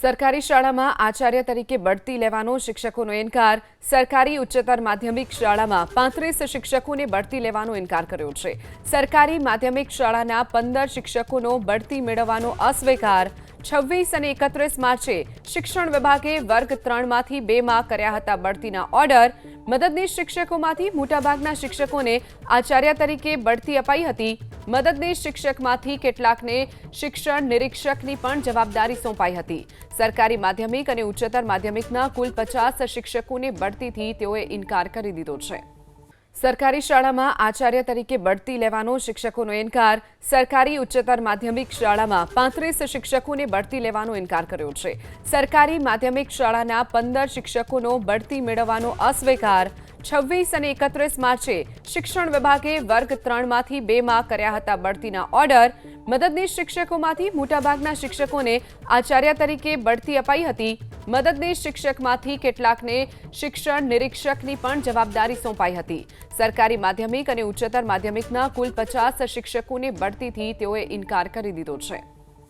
સરકારી શાળામાં આચાર્ય તરીકે બઢતી લેવાનો શિક્ષકોનો ઇનકાર. સરકારી ઉચ્ચતર માધ્યમિક શાળામાં પાંત્રીસ શિક્ષકોને બઢતી લેવાનો ઇનકાર કર્યો છે. સરકારી માધ્યમિક શાળાના પંદર શિક્ષકોનો બઢતી મેળવવાનો અસ્વીકાર. છવ્વીસ અને એકત્રીસ માર્ચે શિક્ષણ વિભાગે વર્ગ ત્રણમાંથી બેમાં કર્યા હતા બઢતીના ઓર્ડર. મદદનીશ શિક્ષકોમાંથી મોટાભાગના શિક્ષકોને આચાર્ય તરીકે બઢતી અપાઈ હતી. મદદનીશ શિક્ષકમાંથી કેટલાકને શિક્ષણ નિરીક્ષકની પણ જવાબદારી સોંપાઈ હતી. સરકારી માધ્યમિક અને ઉચ્ચતર માધ્યમિકના કુલ પચાસ શિક્ષકોને બઢતીથી તેઓએ ઇનકાર કરી દીધો છે. સરકારી શાળામાં આચાર્ય તરીકે બઢતી લેવાનો શિક્ષકોનો ઇનકાર, સરકારી ઉચ્ચતર માધ્યમિક શાળામાં પાંત્રીસ શિક્ષકોને બઢતી લેવાનો ઇનકાર કર્યો છે. સરકારી માધ્યમિક શાળાના પંદર શિક્ષકોનો બઢતી મેળવવાનો અસ્વીકાર છવ્વીસ અને એકત્રીસ માર્ચે શિક્ષણ વિભાગે વર્ગ ત્રણમાંથી બેમાં કર્યા હતા બઢતીના ઓર્ડર. મદદનીશ શિક્ષકોમાંથી મોટાભાગના શિક્ષકોને આચાર્ય તરીકે બઢતી અપાઈ હતી. મદદનીશ શિક્ષકમાંથી કેટલાકને શિક્ષણ નિરીક્ષકની પણ જવાબદારી સોંપાઈ હતી. સરકારી માધ્યમિક અને ઉચ્ચતર માધ્યમિકના કુલ પચાસ શિક્ષકોને બઢતીથી તેઓએ ઇનકાર કરી દીધો છે.